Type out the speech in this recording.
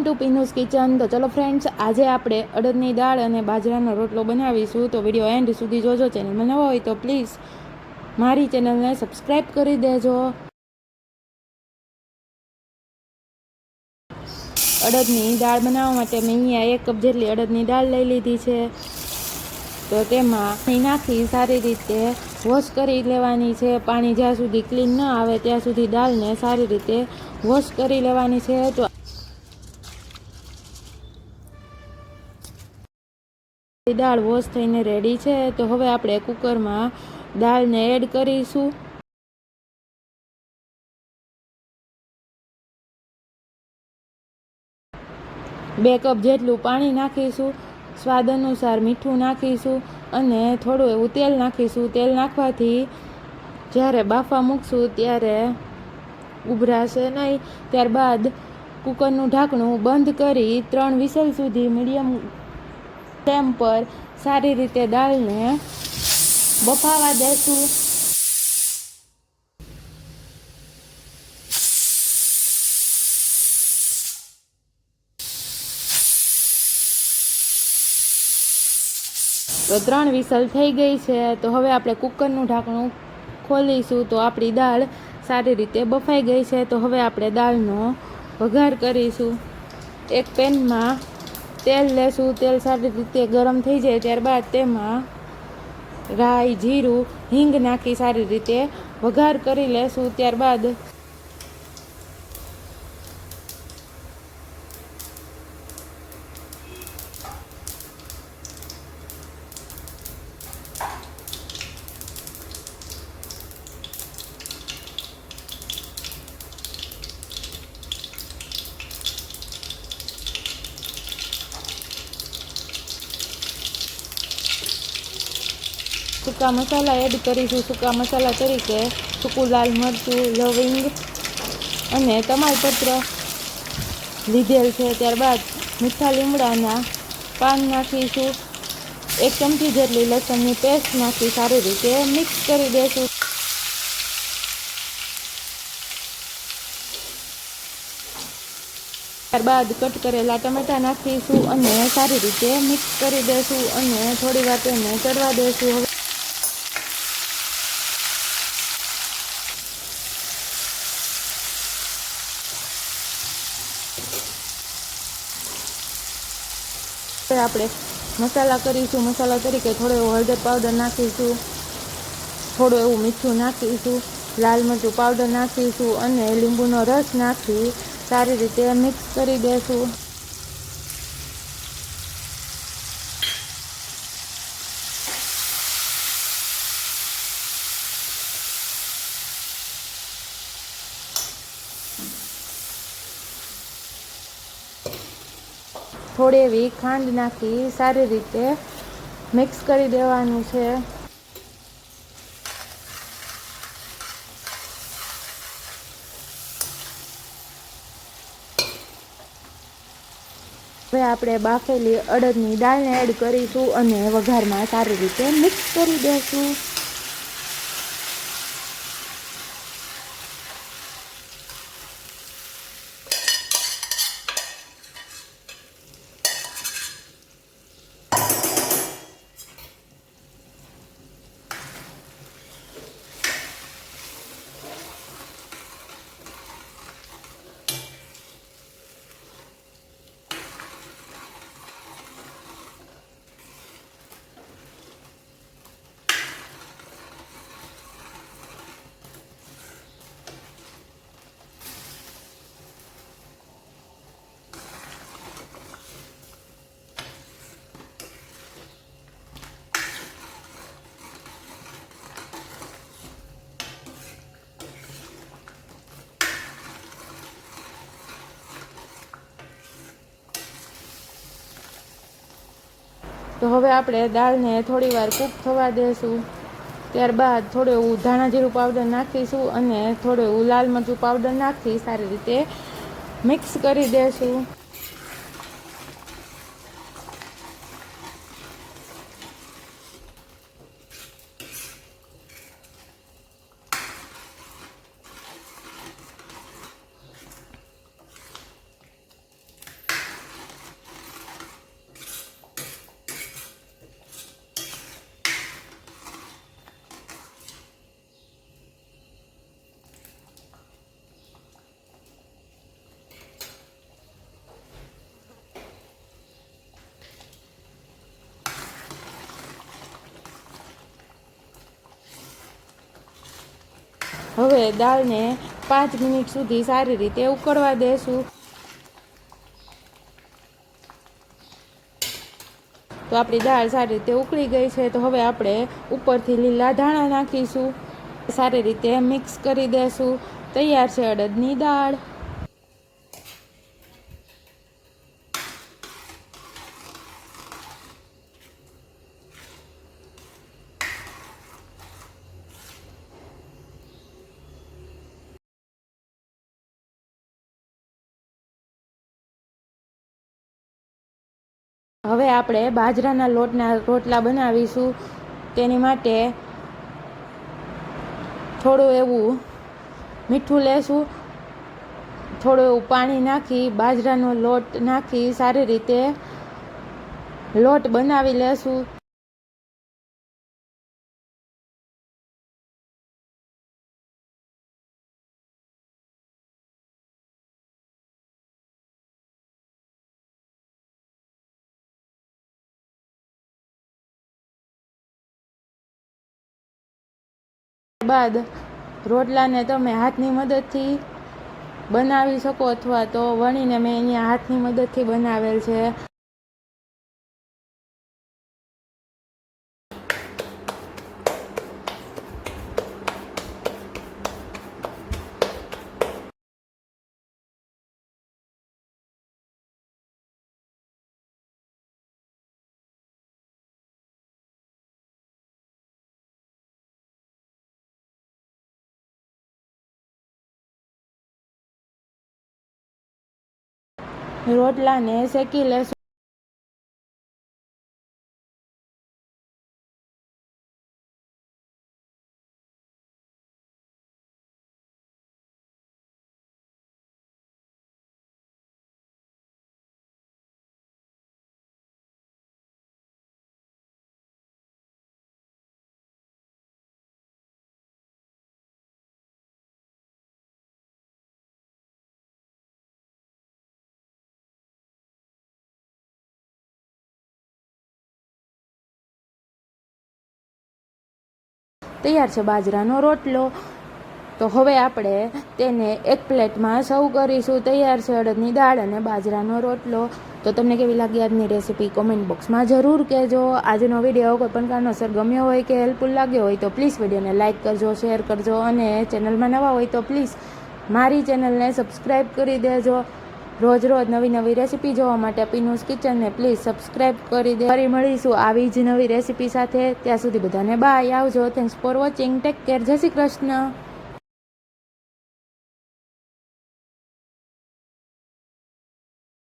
Welcome to પીનુસ kitchen તો ચલો friends આજે આપણે અડદની દાળ અને બાજરાનો રોટલો બનાવીશું. તો વીડિયો એન્ડ સુધી જોજો ચેનલમાં નવા હોય તો પ્લીઝ મારી ચેનલને સબસ્ક્રાઈબ કરી દેજો. અડદની દાળ બનાવવા માટે મેં અહીંયા એક કપ જેટલી અડદની દાળ લઈ લીધી છે. તો તેમાં પાણી નાખી સારી રીતે વોશ કરી લેવાની છે. પાણી જ્યાં સુધી ક્લીન ન આવે ત્યાં સુધી દાળને સારી રીતે વોશ કરી લેવાની છે. તો દાળ વોશ થઈને રેડી છે, તો હવે આપણે કુકરમાં દાળને એડ કરીશું. બે કપ જેટલું પાણી નાખીશું, સ્વાદ અનુસાર મીઠું નાખીશું અને થોડું એવું તેલ નાખીશું. તેલ નાખવાથી જ્યારે બાફા મૂકશું ત્યારે ઉભરાશે નહીં. ત્યારબાદ કુકરનું ઢાંકણું બંધ કરી ત્રણ વિસલ સુધી મીડિયમ ફ્લેમ પર સારી રીતે દાળને બફાવા દેશું. તો ત્રણ વિસલ થઈ ગઈ છે, તો હવે આપણે કુકરનું ઢાંકણું ખોલીશું. તો આપણી દાળ સારી રીતે બફાઈ ગઈ છે, તો હવે આપણે દાળનો વઘાર કરીશું. એક પેનમાં તેલ લેશું, તેલ સારી રીતે ગરમ થઈ જાય ત્યારબાદ તેમાં રાઈ, જીરું, હિંગ નાખી સારી રીતે વઘાર કરી લેશું. ત્યારબાદ સૂકા મસાલા એડ કરીશું. સૂકા મસાલા તરીકે સૂકું લાલ મરચું, લવિંગ અને તમાલપત્ર લીધેલ છે. ત્યારબાદ મીઠા લીમડાના પાન નાખીશું. એક ચમચી જેટલી લસણની પેસ્ટ નાખી સારી રીતે મિક્સ કરી દઈશું ત્યારબાદ કટ કરેલા ટમેટા નાખીશું અને સારી રીતે મિક્સ કરી દઈશું અને થોડી વાર તેને ચડવા દઈશું હવે આપણે મસાલા કરીશું. મસાલા તરીકે થોડો એવો હળદર પાવડર નાખીશું. થોડું એવું મીઠું નાખીશું. લાલ મરચું પાવડર નાખીશું અને લીંબુનો રસ નાખી સારી રીતે મિક્સ કરી દઈશું થોડી એવી ખાંડ નાખી સારી રીતે મિક્સ કરી દેવાનું છે. હવે આપણે બાફેલી અડદની દાળને એડ કરીશું અને વઘારમાં સારી રીતે મિક્સ કરી દઈશું તો હવે આપણે દાળને થોડી વાર કૂક થવા દેશું. ત્યારબાદ થોડું એવું ધાણા જીરું પાવડર નાખીશું અને થોડું એવું લાલ મરચું પાવડર નાખી સારી રીતે મિક્સ કરી દઈશું હવે દાળને પાંચ મિનિટ સુધી સારી રીતે ઉકળવા દેશું. તો આપણી દાળ સારી રીતે ઉકળી ગઈ છે, તો હવે આપણે ઉપરથી લીલા ધાણા નાખીશું. સારી રીતે મિક્સ કરી દેશું. તૈયાર છે અડદની દાળ. હવે આપણે બાજરાના લોટના રોટલા બનાવીશું. તેની માટે થોડું એવું મીઠું લેશું. થોડું એવું પાણી નાખી, બાજરાનો લોટ નાખી, સારી રીતે લોટ બનાવી લેશું. બાદ રોટલાને તમે હાથની મદદથી બનાવી શકો અથવા તો વણીને મેં અહીંયા હાથની મદદથી બનાવેલ છે. રોટલાને શેકી લેશું. તૈયાર છે બાજરાનો રોટલો. તો હવે આપણે તેને એક પ્લેટમાં સર્વ કરીશું. તૈયાર છે અડદની દાળ અને બાજરાનો રોટલો. તો તમને કેવી લાગી આજની રેસીપી? કોમેન્ટ બોક્સમાં જરૂર કહેજો. આજનો વીડિયો કોઈ પણ કારણોસર ગમ્યો હોય કે હેલ્પફુલ લાગ્યો હોય તો પ્લીઝ વિડીયોને લાઇક કરજો, શેર કરજો અને ચેનલમાં નવા હોય તો પ્લીઝ મારી ચેનલને સબસ્ક્રાઈબ કરી દેજો. રોજ રોજ નવી નવી રેસીપી જોવા માટે પીનુસ કિચનને પ્લીઝ સબસ્ક્રાઈબ કરી દે. ફરી મળીશું આવી જ નવી રેસીપી સાથે. ત્યાં સુધી બધાને બાય આવજો. Thanks for watching take care Jai Shri Krishna.